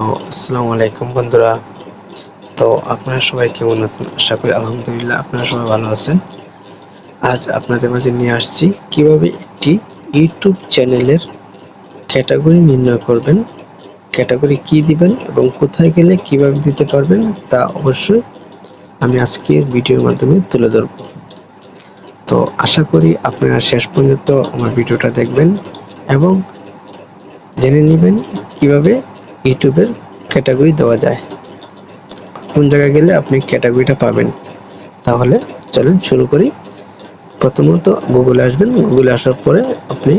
আসসালামু আলাইকুম বন্ধুরা। তো আপনারা সবাই কেমন আছেন? আশা করি আলহামদুলিল্লাহ আপনারা সবাই ভালো আছেন। আজ আপনাদের মাঝে নিয়ে আসছি কীভাবে একটি ইউটিউব চ্যানেলের ক্যাটাগরি নির্ণয় করবেন, ক্যাটাগরি কি দিবেন এবং কোথায় গেলে কীভাবে দিতে পারবেন তা অবশ্যই আমি আজকের ভিডিওর মাধ্যমে তুলে ধরব। তো আশা করি আপনারা শেষ পর্যন্ত আমার ভিডিওটা দেখবেন এবং জেনে নেবেন কীভাবে ইউটিউবের ক্যাটাগরি দেওয়া যায়। কোন জায়গায় গেলে আপনি ক্যাটাগরিটা পাবেন? তাহলে চলেন শুরু করি। প্রথমত গুগলে আসবেন। গুগলে আসার পরে আপনি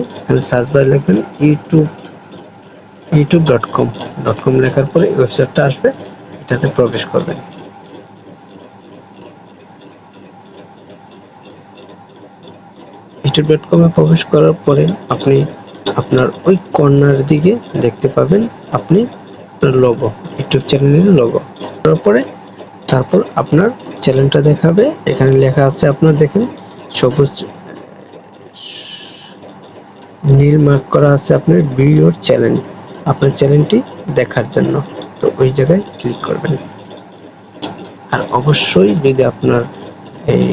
সার্চ বারে লিখবেন YouTube YouTube dot com dot com লেখার পরে ওয়েবসাইটটা আসবে। এটাতে প্রবেশ করবেন। ইউটিউব ডট কমে প্রবেশ করার পরে আপনি আপনার ওই কর্নার দিকে দেখতে পাবেন আপনি লোগো ইউটিউব চ্যানেলের লোগো তারপরে তারপর আপনার চ্যানেলটা দেখাবে। এখানে লেখা আছে আপনার দেখেন, সবুজ নীল মার্ক করা আছে আপনার ভিডিওর চ্যানেল আপনার চ্যানেলটি দেখার জন্য। তো ওই জায়গায় ক্লিক করবেন। আর অবশ্যই যদি আপনার এই,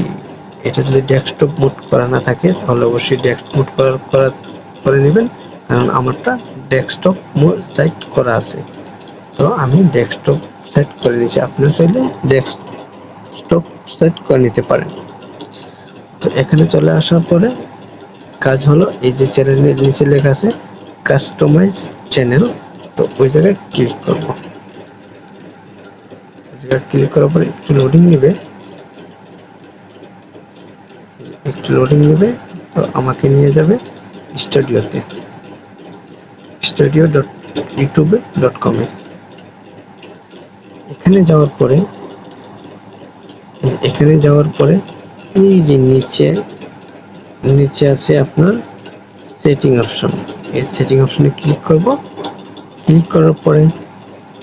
এটা যদি ডেস্কটপ মুড করা না থাকে, তাহলে অবশ্যই ডেস্ক মুড করা করে নেবেন। কারণ আমারটা ডেস্কটপ মোড সেট করা আছে। তো আমি ডেস্কটপ সেট করে নিয়েছি আপনারা চাইলে ডেস্কটপ সেট করে নিতে পারেন। তো এখানে চলে আসার পরে কাজ হলো, এই যে চ্যানেলের নিচে লেখা আছে কাস্টমাইজ চ্যানেল তো ওই জায়গায় ক্লিক করব। ওই জায়গায় ক্লিক করার পরে একটু লোডিং নেবে। একটু লোডিং নেবে, তো আমাকে নিয়ে যাবে। স্টুডিওতে। স্টুডিও ডট ইউটিউবে ডট কমে এখানে যাওয়ার পরে, এখানে যাওয়ার পরে এই যে নিচে নিচে আছে আপনার সেটিং অপশন এই সেটিং অপশনে ক্লিক করব। ক্লিক করার পরে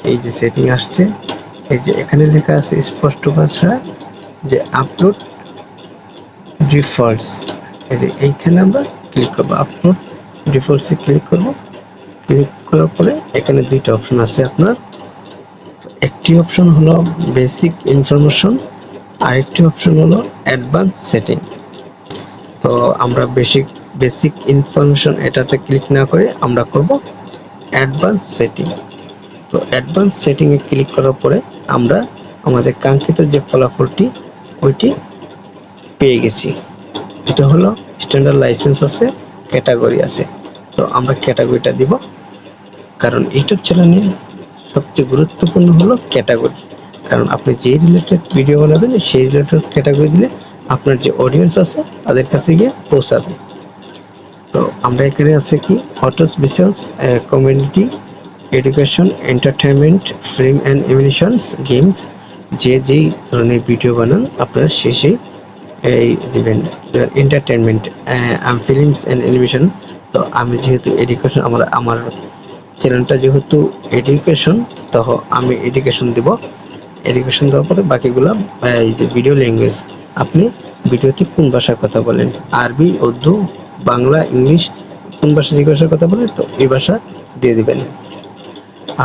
এই যে সেটিং আসছে, এই যে এখানে লেখা আছে স্পষ্ট ভাষা যে আপলোড ডিফল্টস এইখানে আমরা ক্লিক করব আপলোড ডিফল্টসে ক্লিক করব। ক্লিক করার পরে এখানে দুইটা অপশন আছে আপনার। একটি অপশন হলো বেসিক ইনফরমেশন আরেকটি অপশন হলো অ্যাডভান্স সেটিং তো আমরা বেসিক বেসিক ইনফরমেশন এটাতে ক্লিক না করে আমরা করব অ্যাডভান্স সেটিং তো অ্যাডভান্স সেটিংয়ে ক্লিক করার পরে আমরা আমাদের কাঙ্ক্ষিত যে ফলাফলটি, ওইটি পেয়ে গেছি। এটা হলো স্ট্যান্ডার্ড লাইসেন্স আছে ক্যাটাগরি আছে। তো আমরা ক্যাটাগরিটা দিব। কারণ ইউটিউব চ্যানেলে সবচেয়ে গুরুত্বপূর্ণ হলো ক্যাটাগরি কারণ আপনি যেই রিলেটেড ভিডিও বানাবেন, সেই রিলেটেড ক্যাটাগরি দিলে আপনার যে অডিয়েন্স আছে, তাদের কাছে গিয়ে পৌঁছাবে। তো আমরা এখানে আছে কি? Autos vehicles community education entertainment film and animations games যে যেই ধরনের ভিডিও বানান, আপনারা সেই সেই এই দিবেন এন্টারটেনমেন্ট ফিল্মস অ্যান্ড অ্যানিমেশন তো আমি যেহেতু এডুকেশন আমার আমার চ্যানেলটা যেহেতু এডুকেশন তো আমি এডুকেশন দিব। এডুকেশন দেওয়ার পরে বাকিগুলো, এই যে ভিডিও ল্যাঙ্গুয়েজ আপনি ভিডিওতে কোন ভাষায় কথা বলেন? আরবি, উর্দু, বাংলা, ইংলিশ, কোন ভাষা জিজ্ঞাসার কথা বলেন, তো এই ভাষা দিয়ে দিবেন।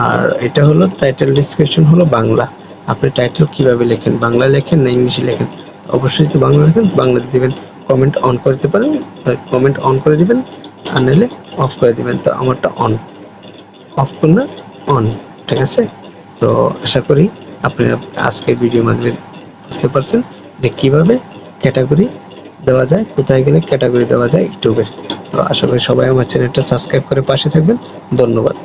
আর এটা হলো টাইটেল ডিসক্রিপশন হলো বাংলা। আপনি টাইটেল কীভাবে লেখেন? বাংলা লেখেন না ইংলিশে লেখেন? অবশ্যই তো বাংলা লেখেন বাংলাতে দিবেন কমেন্ট অন করতে পারেন কমেন্ট অন করে দিবেন, আর নাহলে অফ করে দিবেন। তো আমারটা অন অফ করলে অন ঠিক আছে? তো আশা করি আপনি আজকের ভিডিওর মাধ্যমে বুঝতে পারছেন যে কীভাবে ক্যাটাগরি দেওয়া যায়, কোথায় গেলে ক্যাটাগরি দেওয়া যায়, ইউটিউবের। তো আশা করি সবাই আমার চ্যানেলটা সাবস্ক্রাইব করে পাশে থাকবেন। ধন্যবাদ।